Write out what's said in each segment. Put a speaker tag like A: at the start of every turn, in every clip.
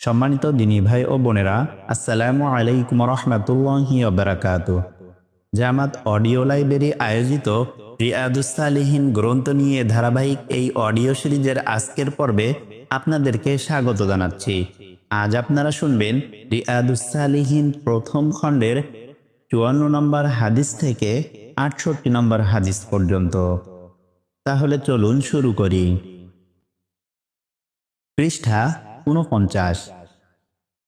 A: সম্মানিত দিনী ভাই ও বোনেরা, আসসালামু আলাইকুম রহমতুল্লাহি বারাকাত। জামাত অডিও লাইব্রেরি আয়োজিত রিয়াদুসালিহীন গ্রন্থ নিয়ে ধারাবাহিক এই অডিও সিরিজের আজকের পর্বে আপনাদেরকে স্বাগত জানাচ্ছি। আজ আপনারা শুনবেন রিয়াদুসালিহীন প্রথম খণ্ডের চুয়ান্ন নম্বর হাদিস থেকে আটষট্টি নম্বর হাদিস পর্যন্ত। তাহলে চলুন শুরু করি। পৃষ্ঠা ঊনপঞ্চাশ।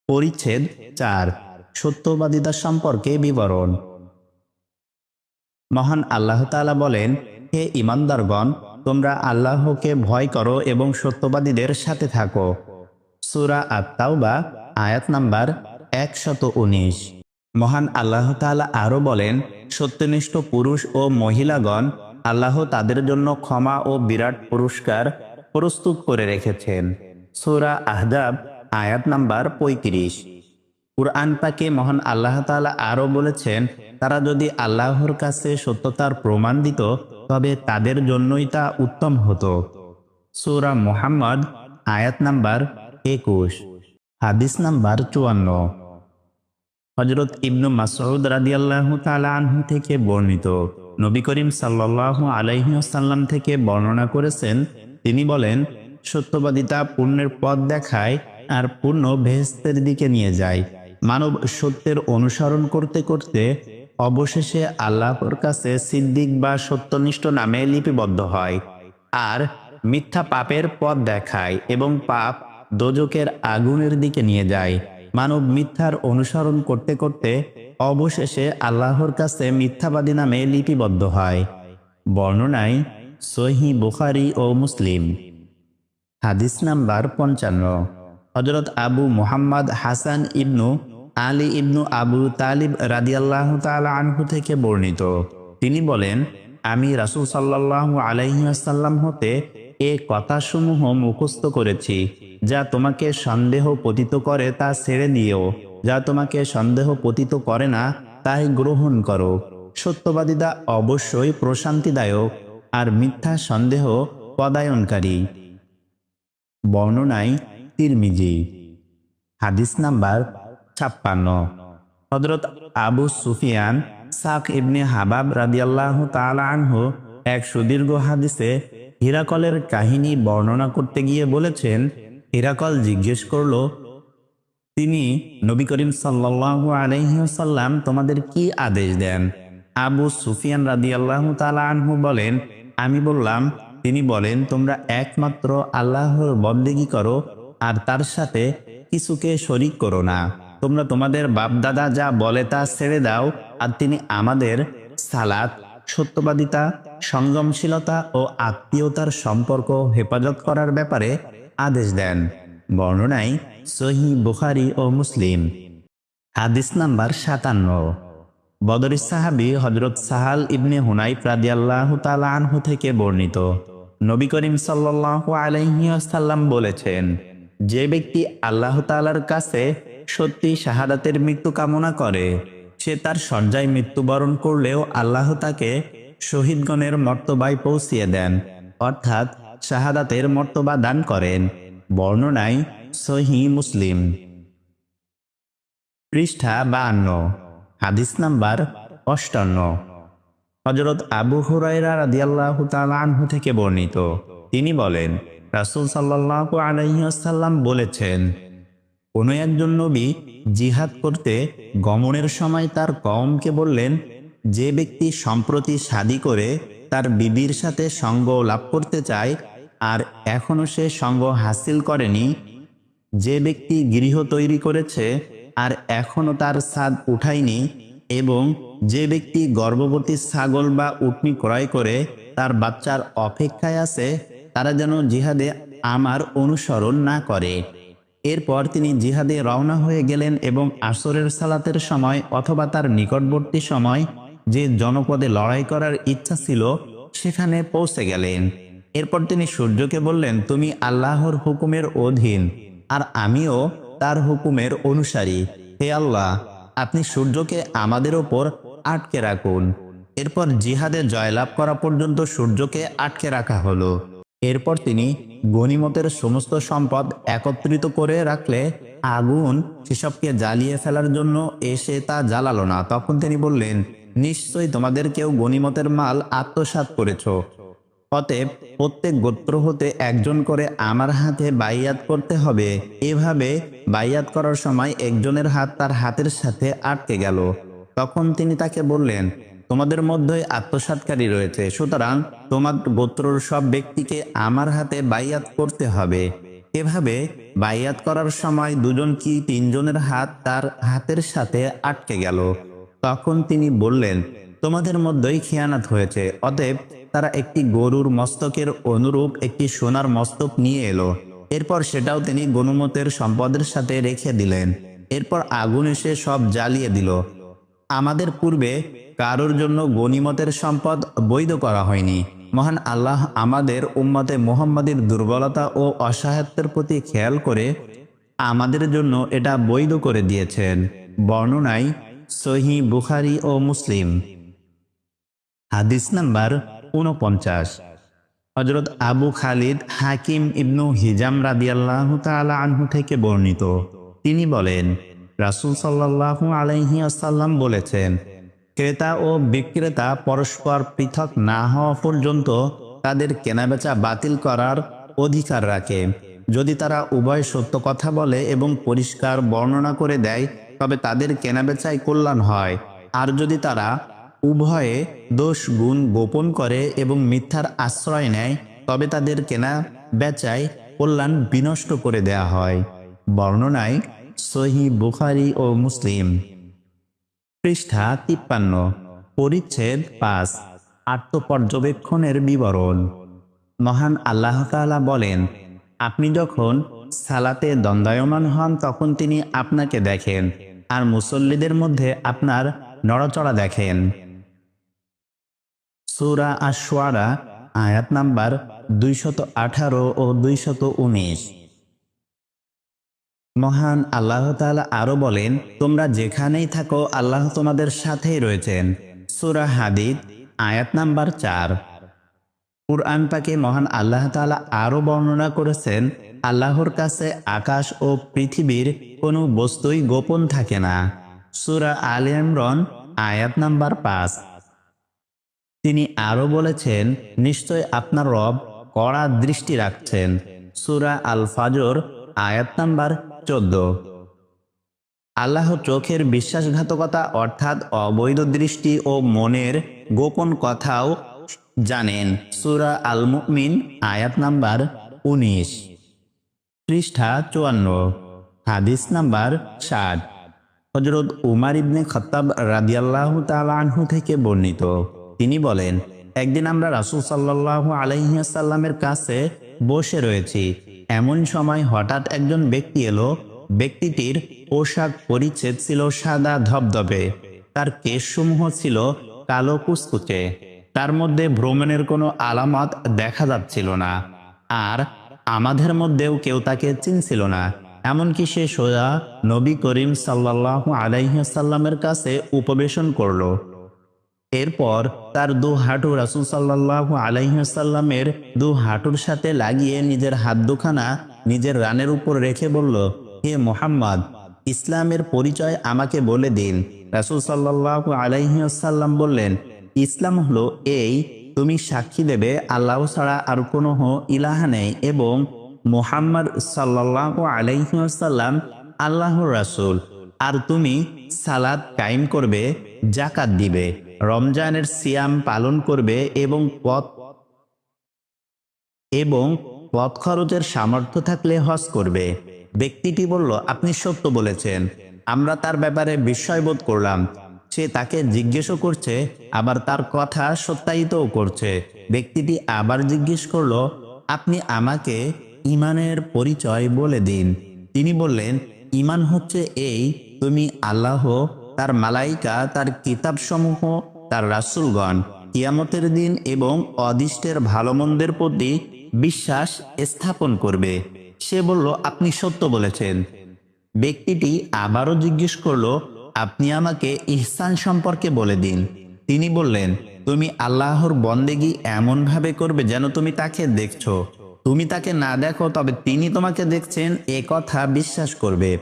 A: পরিচ্ছেদ চার সত্যবাদিতা সম্পর্কে বিবরণ। মহান আল্লাহ তাআলা বলেন, হে ইমানদারগণ তোমরা আল্লাহকে ভয় করো এবং সত্যবাদীদের সাথে থাকো। সুরা আত্মাউবা আয়াত নাম্বার একশত উনিশ। মহান আল্লাহ তাআলা আরও বলেন, সত্যনিষ্ঠ পুরুষ ও মহিলাগণ আল্লাহ তাদের জন্য ক্ষমা ও বিরাট পুরস্কার প্রস্তুত করে রেখেছেন। সুরা আহদাব আয়াত নাম্বার পঁয়ত্রিশ। কুরআন পাকে মহান আল্লাহ তাআলা আরও বলেছেন, তারা যদি আল্লাহর কাছে সত্যতার প্রমাণ দিত, তবে তাদের জন্যই তা উত্তম হতো। সুরা মোহাম্মদ, আয়াত নাম্বার একুশ। হাদিস নাম্বার চুয়ান্ন। হজরত ইবনু মাসউদ রাদিয়াল্লাহু তাআলা আনহু থেকে বর্ণিত। নবী করিম সাল্লাল্লাহু আলাইহি ওয়াসাল্লাম থেকে বর্ণনা করেছেন, তিনি বলেন সত্যবাদিতা পুণ্যের পথ দেখায় আর পুণ্য বেহেস্তের দিকে নিয়ে যায়। মানব সত্যের অনুসরণ করতে করতে অবশেষে আল্লাহর কাছে সিদ্দিক বা সত্যনিষ্ঠ নামে লিপিবদ্ধ হয় আর মিথ্যা পাপের পথ দেখায় এবং পাপ দোজকের আগুনের দিকে নিয়ে যায়। মানব মিথ্যার অনুসরণ করতে করতে অবশেষে আল্লাহর কাছে মিথ্যাবাদী নামে লিপিবদ্ধ হয়। বর্ণনায় সহি বুখারি ও মুসলিম। হাদিস নাম্বার পঞ্চান্ন। হজরত আবু মুহাম্মদ হাসান ইবনু আলী ইবনু আবু তালিব রাদিয়াল্লাহ তাআলা আনহু থেকে বর্ণিত। তিনি বলেন, আমি রাসূল সাল্লাল্লাহু আলাইহি ওয়াসাল্লাম হতে এ কথাসমূহ মুখস্থ করেছি, যা তোমাকে সন্দেহ পতিত করে তা ছেড়ে দিও। যা তোমাকে সন্দেহ পতিত করে না, তাই গ্রহণ করো। সত্যবাদিতা অবশ্যই প্রশান্তিদায়ক আর মিথ্যা সন্দেহ পদায়নকারী। বর্ণনায় তিরমিজি। হাদিস নাম্বার ছাপ্পান্ন। হজরত আবু সুফিয়ান সাক ইবনে হাবাব রাদিয়াল্লাহ আনহু এক সুদীর্ঘ হাদিসে হিরাকলের কাহিনী বর্ণনা করতে গিয়ে বলেছেন, হিরাকল জিজ্ঞেস করল, তিনি নবী করিম সাল্লাল্লাহু আলাইহি ওয়াসাল্লাম তোমাদের কি আদেশ দেন? আবু সুফিয়ান রাদিয়াল্লাহু তাআলা আনহু বলেন, আমি বললাম তিনি বলেন, তোমরা একমাত্র আল্লাহর বন্দেগী করো, আর তার সাথে কিছুকে শরিক করো না। তোমরা তোমাদের বাপদাদা যা বলে তা ছেড়ে দাও, আর তিনি আমাদের সালাত, সত্যবাদিতা সংযমশীলতা ও আত্মীয়তার সম্পর্ক হেফাজত করার ব্যাপারে আদেশ দেন। বর্ণনায় সহি বুখারি ও মুসলিম। হাদিস নাম্বার সাতান্ন। বদরি সাহাবি হজরত সাহাল ইবনে হুনাই রাদিয়াল্লাহু তাআলা আনহু থেকে বর্ণিত। নবী করিম সাল্লাল্লাহু আলাইহি ওয়াসাল্লাম বলেছেন, যে ব্যক্তি আল্লাহ তাআলার কাছে সত্যি শাহাদাতের মৃত্যু কামনা করে, সে তার শয্যায় মৃত্যুবরণ করলেও আল্লাহ তাকে শহীদগণের মর্তবায় পৌঁছিয়ে দেন, অর্থাৎ শাহাদাতের মর্তবা দান করেন। বর্ণনায় সহি মুসলিম। পৃষ্ঠা বাহান্ন, হাদিস নাম্বার অষ্টান্ন। হজরত আবু হুরাইরা রাদিয়াল্লাহু তাআলা আনহু থেকে বর্ণিত। তিনি বলেন, রাসূল সাল্লাল্লাহু আলাইহি ওয়াসাল্লাম বলেছেন, কোন একজন নবী জিহাদ করতে গমনের সময় তার কওমকে বললেন, যে ব্যক্তি সম্প্রতি শাদী করে তার বিবির সাথে সঙ্গ লাভ করতে চায়, আর এখনও সে সঙ্গ হাসিল করেনি, যে ব্যক্তি গৃহ তৈরি করেছে, আর এখনও তার স্বাদ উঠায়নি এবং যে ব্যক্তি গর্ভবতী ছাগল বা উটনি ক্রয় করে, তার বাচ্চার অপেক্ষায় আছে, তারা যেন জিহাদে আমার অনুসরণ না করে। এরপর তিনি জিহাদে রওনা হয়ে গেলেন এবং আসরের সালাতের সময় অথবা তার নিকটবর্তী সময় যে জনপদে লড়াই করার ইচ্ছা ছিল, সেখানে পৌঁছে গেলেন। এরপর তিনি সূর্যকে বললেন, তুমি আল্লাহর হুকুমের অধীন, আর আমিও তার হুকুমের অনুসারী। হে আল্লাহ, আপনি সূর্যকে আমাদের ওপর আটকে রাখুন। এরপর জিহাদে জয়লাভ করা পর্যন্ত সূর্যকে আটকে রাখা হলো। এরপর তিনি গনিমতের সমস্ত সম্পদ একত্রিত করে রাখলে আগুন সেসবকে জ্বালিয়ে ফেলার জন্য এসে তা জ্বালালো না। তখন তিনি বললেন, নিশ্চয়ই তোমাদের কেউ গনিমতের মাল আত্মসাৎ করেছ। অতএব প্রত্যেক গোত্র হতে একজন করে আমার হাতে বাইয়াত করতে হবে। এভাবে বাইয়াত করার সময় একজনের হাত তার হাতের সাথে আটকে গেল। তখন তিনি তাকে বললেন, তোমাদের মধ্যে আত্মসাৎকারী রয়েছে, সুতরাং তোমার গোত্রর সব ব্যক্তিকে আমার হাতে বাইয়াত করতে হবে। এভাবে বাইয়াত করার সময় দুজন কি তিনজনের হাত তার হাতের সাথে আটকে গেল? তখন তিনি বললেন, তোমাদের মধ্যেই খেয়ানাত হয়েছে, অতএব তারা একটি গরুর মস্তকের অনুরূপ একটি সোনার মস্তক নিয়ে এলো। এরপর সেটাও তিনি গনুমতের সম্পদের সাথে রেখে দিলেন। এরপর আগুন এসে সব জ্বালিয়ে দিল। আমাদের পূর্বে কারোর জন্য গনিমতের সম্পদ বৈধ করা হয়নি। মহান আল্লাহ আমাদের উম্মতে মোহাম্মদের দুর্বলতা ও অসহায়ত্বের প্রতি খেয়াল করে আমাদের জন্য এটা বৈধ করে দিয়েছেন। বর্ণনায় সহি বুখারি ও মুসলিম। হাদিস নাম্বার উনপঞ্চাশ হজরত আবু খালিদ হাকিম ইবনু হিজাম রাদিয়াল্লাহ তালা আনহু থেকে বর্ণিত। তিনি বলেন রাসুল সাল্লাহু আলাইহি আসাল্লাম বলেছেন, ক্রেতা ও বিক্রেতা পরস্পর পৃথক না হওয়া পর্যন্ত তাদের কেনাবেচা বাতিল করার অধিকার রাখে। যদি তারা উভয় সত্য কথা বলে এবং পরিষ্কার বর্ণনা করে দেয়, তবে তাদের কেনাবেচায় কল্যাণ হয়। আর যদি তারা উভয়ে দোষ গুণ গোপন করে এবং মিথ্যার আশ্রয় নেয়, তবে তাদের কেনা বেচায় কল্যাণ বিনষ্ট করে দেয়া হয়। বর্ণনায় সহি বুখারি ও মুসলিম। পৃষ্ঠা তিপ্পান্ন, পরিচ্ছেদ পাঁচ, আত্মপর্যবেক্ষণের বিবরণ। মহান আল্লাহ তাআলা বলেন, আপনি যখন সালাতে দণ্ডায়মান হন, তখন তিনি আপনাকে দেখেন আর মুসল্লিদের মধ্যে আপনার নড়াচড়া দেখেন। সুরা আশওয়ারা আয়াত নাম্বার দুইশত আঠারো ও দুইশত উনিশ। মহান আল্লাহ তাআলা আরও বলেন, তোমরা যেখানেই থাকো, আল্লাহ তোমাদের সাথেই রয়েছেন। সুরা হাদিদ, আয়াত নাম্বার চার। কুরআন পাকে মহান আল্লাহ তাআলা আরও বর্ণনা করেছেন, আল্লাহর কাছে আকাশ ও পৃথিবীর কোনো বস্তুই গোপন থাকে না। সুরা আল ইমরান, আয়াত নাম্বার পাঁচ। তিনি আরও বলেছেন, নিশ্চয় আপনার রব কড়া দৃষ্টি রাখছেন। সুরা আল ফাজর আয়াত নাম্বার চোদ্দ। আল্লাহ চোখের বিশ্বাসঘাতকতা অর্থাৎ অবৈধ দৃষ্টি ও মনের গোপন কথাও জানেন। সুরা আল মুমিন আয়াত নাম্বার উনিশ। পৃষ্ঠা চুয়ান্ন। হাদিস নাম্বার ষাট। হজরত উমার ইবনে খত্তাব রাদিয়াল্লাহ তাআলা থেকে বর্ণিত। তিনি বলেন, একদিন আমরা রাসূল সাল্লাল্লাহু আলাইহি সাল্লামের কাছে বসে রয়েছি। এমন সময় হঠাৎ একজন ব্যক্তি এলো। ব্যক্তিটির পোশাক পরিচ্ছেদ ছিল সাদা ধবধবে। তার কেশসমূহ ছিল কালো কুচকুচে। তার মধ্যে ভ্রমণের কোনো আলামত দেখা যাচ্ছিল না। আর আমাদের মধ্যেও কেউ তাকে চিনছিল না। এমনকি সে সোজা নবী করিম সাল্লাহ আলাইসাল্লামের কাছে উপবেশন করল। এরপর তার দু হাঁটু রাসুল সাল্লাহ আলাইসাল্লামের দু হাঁটুর সাথে লাগিয়ে নিজের হাত দুখানা নিজের রানের উপর রেখে বলল, হে মোহাম্মদ, ইসলামের পরিচয় আমাকে বলে দিন। রাসুল সাল্লাহ আলাইসাল্লাম বললেন, ইসলাম হলো এই, তুমি সাক্ষী দেবে আল্লাহ ছাড়া আর কোনো ইলাহা নেই এবং মোহাম্মদ সাল্লাহ আলাইসাল্লাম আল্লাহর রাসুল। আর তুমি সালাদ কায়েম করবে জাকাত দিবে। রমজানের সিয়াম পালন করবে এবং পথ এবং পথ খরচের সামর্থ্য থাকলে হজ করবে। ব্যক্তিটি বলল, আপনি সত্য বলেছেন। আমরা তার ব্যাপারে বিস্ময়বোধ করলাম। সে তাকে জিজ্ঞেসও করছে, আবার তার কথা সত্যায়িতও করছে। ব্যক্তিটি আবার জিজ্ঞেস করল, আপনি আমাকে ইমানের পরিচয় বলে দিন। তিনি বললেন ইমান হচ্ছে এই, তুমি আল্লাহ, তার মালাইকা, তার কিতাবসমূহ তার রাসুলগণ কিয়ামতের দিন এবং অদিষ্টের ভালো মন্দের প্রতি বিশ্বাস স্থাপন করবে। সে বলল, আপনি সত্য বলেছেন। ব্যক্তিটি আবারও জিজ্ঞেস করল, আপনি আমাকে ইহসান সম্পর্কে বলে দিন। তিনি বললেন, তুমি আল্লাহর বন্দেগি এমনভাবে করবে যেন তুমি তাকে দেখছ। তুমি তাকে না দেখো, তবে তিনি তোমাকে দেখছেন, এ কথা বিশ্বাস করবে।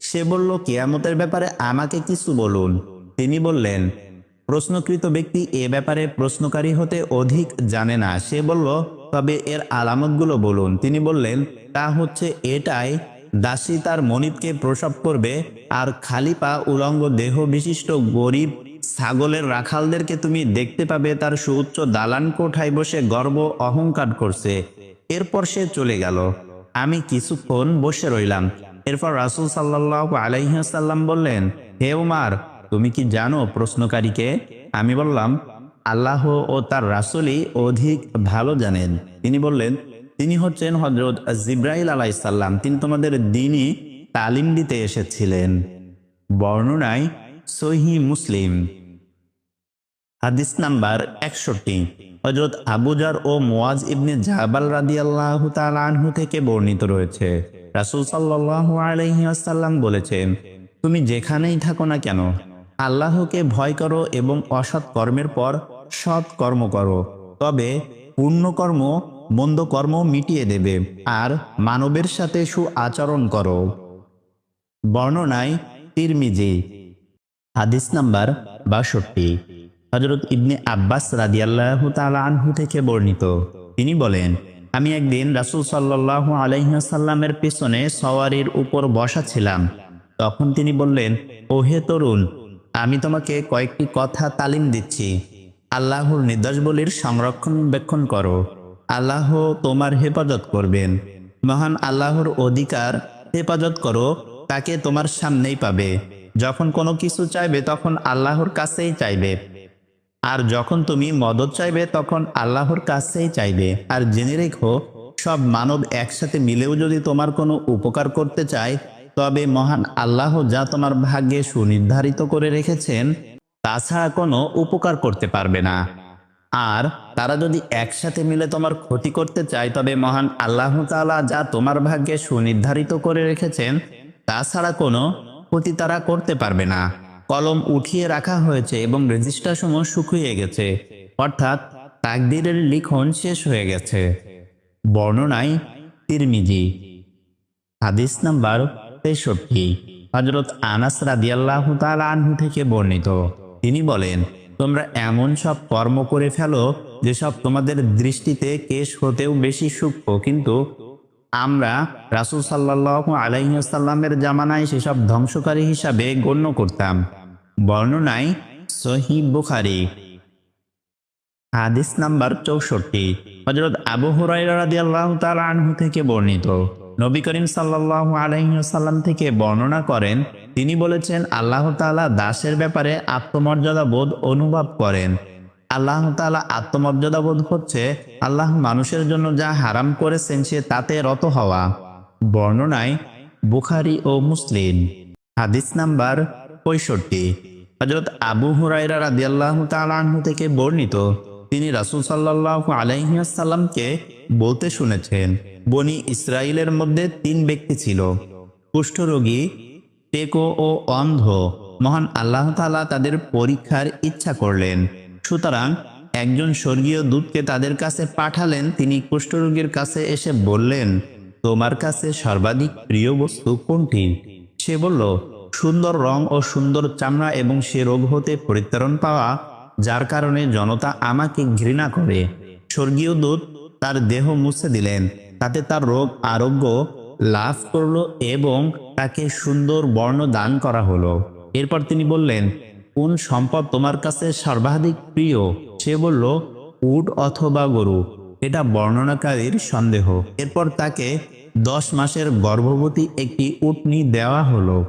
A: সে বলল, কিয়ামতের ব্যাপারে আমাকে কিছু বলুন। তিনি বললেন প্রশ্নকৃত ব্যক্তি এ ব্যাপারে প্রশ্নকারী হতে অধিক জানে না। সে বলল, তবে এর আলামতগুলো বলুন। তিনি বললেন, তা হচ্ছে এটাই, দাসী তার মনিবকে প্রসব করবে আর খালি পা উলঙ্গ দেহ বিশিষ্ট গরিব ছাগলের রাখালদেরকে তুমি দেখতে পাবে তার সুউচ্চ দালান কোঠায় বসে গর্ব অহংকার করছে। এরপর সে চলে গেল। আমি কিছুক্ষণ বসে রইলাম। এরপর রাসুল সাল্লাহ আলাইসাল্লাম বললেন, হে উমার তুমি কি জানো প্রশ্নকারীকে? আমি বললাম, আল্লাহ ও তার রাসুলই অধিক ভালো জানেন। তিনি বললেন, তিনি হচ্ছেন হজরত জিব্রাইল আলাইসাল্লাম তিনি তোমাদের দিনই তালিম দিতে এসেছিলেন। বর্ণনায় সহি মুসলিম। হাদিস নাম্বার একষট্টি। হজরত আবুজার ও মোয়াজ ইবনে জাবাল রাদি আল্লাহ আনহু থেকে বর্ণিত রয়েছে। রাসুল সাল্লাহ আলহিহাসাল্লাম বলেছেন, তুমি যেখানেই থাকো না কেন আল্লাহকে ভয় করো এবং অসৎ কর্মের পর সৎ কর্ম করো। তবে পূর্ণ কর্ম, মন্দ কর্ম মিটিয়ে দেবে আর মানবের সাথে সু আচরণ করো। বর্ণনায় তিরমিজি, হাদিস নাম্বার বাষট্টি। হজরত ইবনে আব্বাস রাদিয়াল্লাহু তাআলা আনহু থেকে বর্ণিত। তিনি বলেন, আমি একদিন রাসূল সাল্লাল্লাহু আলাইহি সাল্লামের পেছনে সওয়ারির উপর বসা ছিলাম। তখন তিনি বললেন ও হে তরুণ আমি তোমাকে কয়েকটি কথা তালিম দিচ্ছি। আল্লাহর নির্দেশবলির সংরক্ষণবেক্ষণ করো। আল্লাহ তোমার হেফাজত করবেন। মহান আল্লাহর অধিকার হেফাজত করো, তাকে তোমার সামনেই পাবে। যখন কোনো কিছু চাইবে, তখন আল্লাহর কাছেই চাইবে। আর যখন তুমি মদত চাইবে, তখন আল্লাহর কাছেই চাইবে। আর জেনে রেখো, সব মানব একসাথে মিলেও যদি তোমার কোনো উপকার করতে চায় তবে মহান আল্লাহ যা তোমার ভাগ্যে সুনির্ধারিত করে রেখেছেন, তাছাড়া কোনো উপকার করতে পারবে না। আর তারা যদি একসাথে মিলে তোমার ক্ষতি করতে চায়, তবে মহান আল্লাহ তাআলা যা তোমার ভাগ্যে সুনির্ধারিত করে রেখেছেন, তাছাড়া কোনো ক্ষতি তারা করতে পারবে না। কলম উঠিয়ে রাখা হয়েছে এবং রেজিস্টার সমূহ শুকিয়ে গেছে। অর্থাৎ তাকদিরের লিখন শেষ হয়ে গেছে। বর্ণনায় তিরমিজি। হাদিস নাম্বার তেষট্টি হজরত আনাস রাদিয়াল্লাহ তাআলা আনহু থেকে বর্ণিত। তিনি বলেন, তোমরা এমন সব কর্ম করে ফেলো, যেসব তোমাদের দৃষ্টিতে কেশ হতেও বেশি সূক্ষ্ম। কিন্তু আমরা রাসূল সাল্লাল্লাহু আলাইহি সাল্লামের জামানায় সেসব ধ্বংসকারী হিসাবে গণ্য করতাম। বর্ণনায় সহি বুখারী, হাদিস নাম্বার চৌষট্টি হজরত আবু হুরাইরা রাদিয়াল্লাহু তাআলা আনহু থেকে বর্ণিত। নবী করিম সাল্লাল্লাহু আলাইহি ওয়াসাল্লাম থেকে বর্ণনা করেন, তিনি বলেছেন, আল্লাহ তাআলা দাসের ব্যাপারে আত্মমর্যাদা বোধ অনুভব করেন। আল্লাহ তাআলা আত্মমর্যাদা বোধ হচ্ছে, আল্লাহ মানুষের জন্য যা হারাম করেছেন সে তাতে রত হওয়া। বর্ণনায় বুখারী ও মুসলিম। হাদিস নাম্বার পঁয়ষট্টি। হজরত আবু হুরাইরা রাদিয়াল্লাহু আনহু থেকে বর্ণিত, তিনি রাসূল সাল্লাল্লাহু আলাইহি ওয়াসাল্লামকে বলতে শুনেছেন বনি ইসরায়েলের মধ্যে তিন ব্যক্তি ছিল। কুষ্ঠরোগী টেকো ও অন্ধ। মহান আল্লাহ তাআলা তাদের পরীক্ষার ইচ্ছা করলেন। সুতরাং একজন স্বর্গীয় দূতকে তাদের কাছে পাঠালেন। তিনি কুষ্ঠরোগীর কাছে এসে বললেন, তোমার কাছে সর্বাধিক প্রিয় বস্তু কোনটি? সে বলল, সুন্দর রং ও সুন্দর চামড়া এবং সে রোগ হতে পরিত্রাণ পাওয়া, যার কারণে জনতা আমাকে ঘৃণা করে। স্বর্গীয় দূত তার দেহ মুছে দিলেন। তাতে তার রোগ আরোগ্য লাভ করল এবং তাকে সুন্দর বর্ণ দান করা হলো। এরপর তিনি বললেন, কোন সম্পদ তোমার কাছে সর্বাধিক প্রিয়? সে বলল, উট অথবা গরু। এটা বর্ণনাকারীর সন্দেহ। এরপর তাকে দশ মাসের গর্ভবতী একটি উটনি দেওয়া হলো।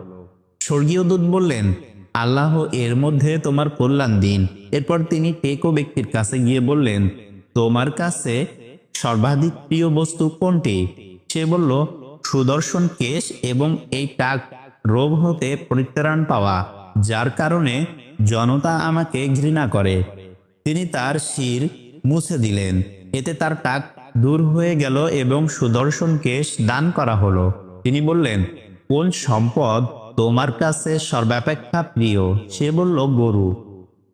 A: স্বর্গীয় দূত বললেন, আল্লাহ এর মধ্যে তোমার কল্যাণ দিন। এরপর তিনি টেকো ব্যক্তির কাছে গিয়ে বললেন, তোমার কাছে সর্বাধিক প্রিয় বস্তু কোনটি? সে বলল, সুদর্শন কেশ এবং এই টাক রোগ হতে পরিত্রাণ পাওয়া, যার কারণে জনতা আমাকে ঘৃণা করে। তিনি তার শির মুছে দিলেন। এতে তার টাক দূর হয়ে গেল এবং সুদর্শন কেশ দান করা হলো। তিনি বললেন, কোন সম্পদ তোমার কাছে সর্বাপেক্ষা প্রিয়? সে বলল, গরু।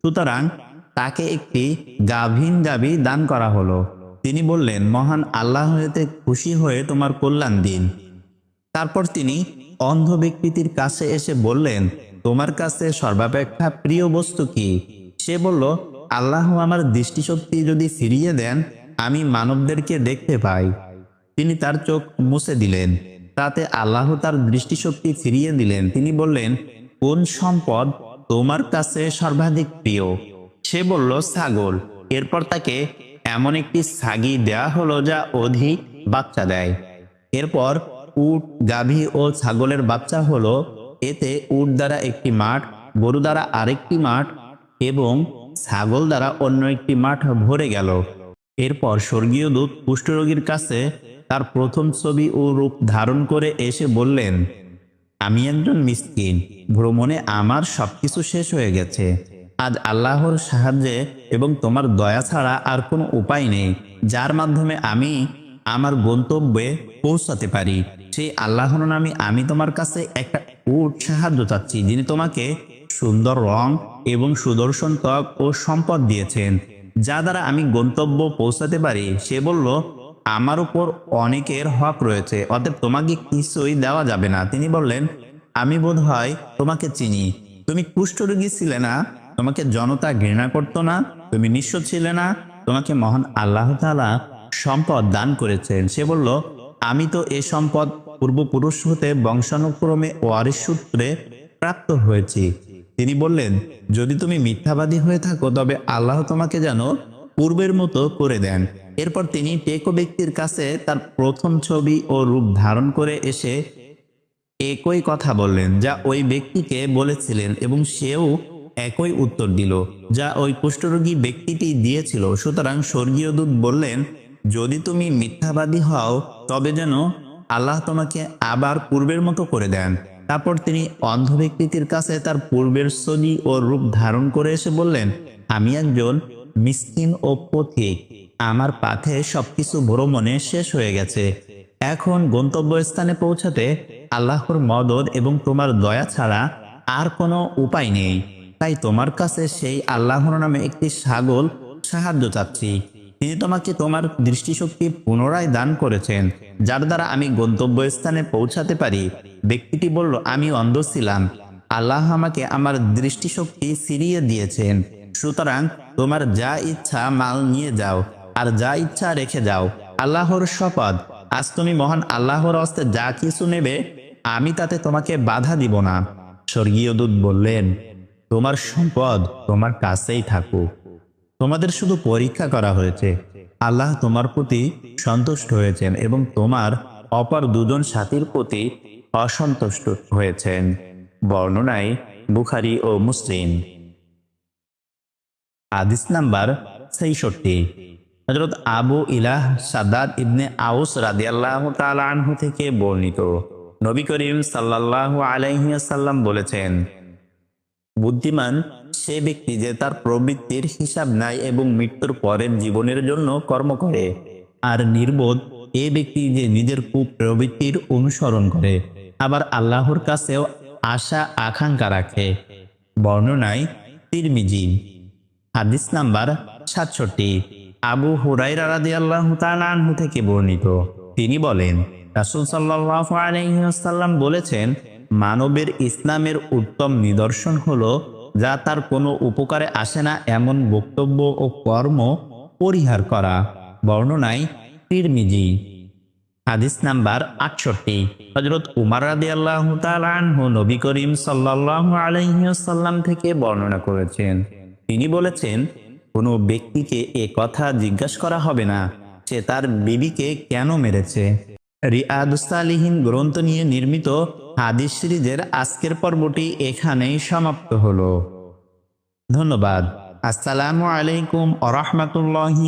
A: সুতরাং তাকে একটি গাভীন গাভী দান করা হলো। তিনি বললেন, মহান আল্লাহ হতে খুশি হয়ে তোমার কল্যাণ দিন। তারপর তিনি অন্ধ ব্যক্তিটির কাছে এসে বললেন, তোমার কাছে সর্বাপেক্ষা প্রিয় বস্তু কি? সে বলল, আল্লাহ আমার দৃষ্টিশক্তি যদি ফিরিয়ে দেন, আমি মানবদেরকে দেখতে পাই। তিনি তার চোখ মুছে দিলেন। তাতে আল্লাহ তার দৃষ্টিশক্তি ফিরিয়ে দিলেন। তিনি বললেন, কোন সম্পদ তোমার কাছে সর্বাধিক প্রিয়? সে বলল, ছাগল। এরপর তাকে এমন একটি সাগি দেয়া হলো যা অধিক বাচ্চা দেয়। এরপর উট, গাভী ও ছাগলের বাচ্চা হলো। এতে উট দ্বারা একটি মাঠ, গরু দ্বারা আরেকটি মাঠ এবং ছাগল দ্বারা অন্য একটি মাঠ ভরে গেল। এরপর স্বর্গীয় দূত কুষ্ঠরোগীর কাছে তার প্রথম ছবি ও রূপ ধারণ করে এসে বললেন, আমি একজন মিসকিন, ভ্রমণে আমার সবকিছু শেষ হয়ে গেছে। আজ আল্লাহর সাহায্যে এবং তোমার দয়া ছাড়া আর কোনো উপায় নেই, যার মাধ্যমে আমি আমার গন্তব্যে পৌঁছাতে পারি। সেই আল্লাহর নামে আমি তোমার কাছে একটা উট সাহায্য চাচ্ছি, যিনি তোমাকে সুন্দর রং এবং সুদর্শন ত্বক ও সম্পদ দিয়েছেন। যা দ্বারা আমি গন্তব্য পৌঁছাতে পারি। সে বলল, আমার উপর অনেকের হক রয়েছে, অতএব তোমাকে কিছুই দেওয়া যাবে না। তিনি বললেন, আমি বোধ হয় তোমাকে চিনি। তুমি কুষ্ঠরোগী ছিলে না? তোমাকে জনতা ঘৃণা করতো না? তুমি নিঃস্ব ছিলে না? তোমাকে মহান আল্লাহ তাআলা সম্পদ দান করেছেন। সে বলল, আমি তো এ সম্পদ পূর্বপুরুষ হতে বংশানুক্রমে ওয়ারিশ সূত্রে প্রাপ্ত হয়েছি। তিনি বললেন, যদি তুমি মিথ্যাবাদী হয়ে থাকো, তবে আল্লাহ তোমাকে যেন পূর্বের মতো করে দেন। এরপর তিনি টেকো ব্যক্তির কাছে তার প্রথম ছবি ও রূপ ধারণ করে এসে একই কথা বললেন, যা ওই ব্যক্তিকে বলেছিলেন এবং সেও একই উত্তর দিল, যা ওই কুষ্ঠরোগী ব্যক্তিটি দিয়েছিল। সুতরাং স্বর্গীয় দূত বললেন, যদি তুমি মিথ্যাবাদী হও, তবে যেন আল্লাহ তোমাকে আবার পূর্বের মতো করে দেন। তারপর তিনি অন্ধ ব্যক্তিটির কাছে তার পূর্বের ছবি ও রূপ ধারণ করে এসে বললেন, আমি একজন মিসকিন ও পথিক। আমার পাথে সবকিছু ভ্রমণে শেষ হয়ে গেছে। এখন গন্তব্যস্থানে পৌঁছাতে আল্লাহর মদদ এবং তোমার দয়া ছাড়া আর কোনো উপায় নেই। তাই তোমার কাছে সেই আল্লাহর নামে একটি ছাগল সাহায্য চাচ্ছি। তিনি তোমাকে তোমার দৃষ্টিশক্তি পুনরায় দান করেছেন, যার দ্বারা আমি গন্তব্য স্থানে পৌঁছাতে পারি। ব্যক্তিটি বলল, আমি অন্ধ ছিলাম। আল্লাহ আমাকে আমার দৃষ্টিশক্তি ফিরিয়ে দিয়েছেন। সুতরাং তোমার যা ইচ্ছা মাল নিয়ে যাও, আর যা ইচ্ছা রেখে যাও। আল্লাহর শপথ। আজ তুমি মহান আল্লাহর হস্তে যা কিছু নেবে, আমি তাতে তোমাকে বাধা দিব না। স্বর্গীয় দূত বললেন তোমার সম্পদ তোমার কাছেই থাকুক। তোমাদের শুধু পরীক্ষা করা হয়েছে। আল্লাহ তোমার প্রতি সন্তুষ্ট হয়েছেন এবং তোমার অপর দুজন সাথীর প্রতি অসন্তুষ্ট হয়েছেন। বর্ণনায় বুখারি ও মুসলিম। আদিস নাম্বার ছেষট্টি। হজরত আবু ইলাহ সাদাত ইবনে আউস রাদিয়াল্লাহু তাআলা আনহু থেকে বর্ণিত। নবী করিম সাল্লাল্লাহু আলাইহি বলেছেন বুদ্ধিমান সে ব্যক্তি যে তার প্রবৃত্তির হিসাব নেয় এবং মৃত্যুর পরের জীবনের জন্য কর্ম করে। আর নির্বোধ এ ব্যক্তি যে নিজের কুপ্রবৃত্তির অনুসরণ করে, আবার আল্লাহর কাছেও আশা, আকাঙ্ক্ষা রাখে। বর্ণনায় তিরমিজি, হাদিস নাম্বার সাতষট্টি, আবু হুরাইরা রাদিয়াল্লাহু তাআলা আনহু থেকে বর্ণিত। তিনি বলেন, রাসূল সাল্লাল্লাহু আলাইহি ওয়াসাল্লাম বলেছেন মানবের ইসলামের উত্তম নিদর্শন হলো যা তার কোনো উপকারে আসে না এমন বক্তব্য ও কর্ম পরিহার করা। বর্ণনায় তিরমিজি। হাদিস নাম্বার আটষট্টি। হজরত উমার রাদি আল্লাহ নবী করিম সাল্লাল্লাহু আলাইহি ওয়াসাল্লাম থেকে বর্ণনা করেছেন। তিনি বলেছেন, কোনো ব্যক্তিকে এ কথা জিজ্ঞাসা করা হবে না, সে তার বিবিকে কেন মেরেছে? রিয়াদুস্তালিহীন গ্রন্থ নিয়ে নির্মিত হাদিস সিরিজের আজকের পর্বটি এখানেই সমাপ্ত হলো। ধন্যবাদ। আসসালামু আলাইকুম আ রহমতুল্লাহি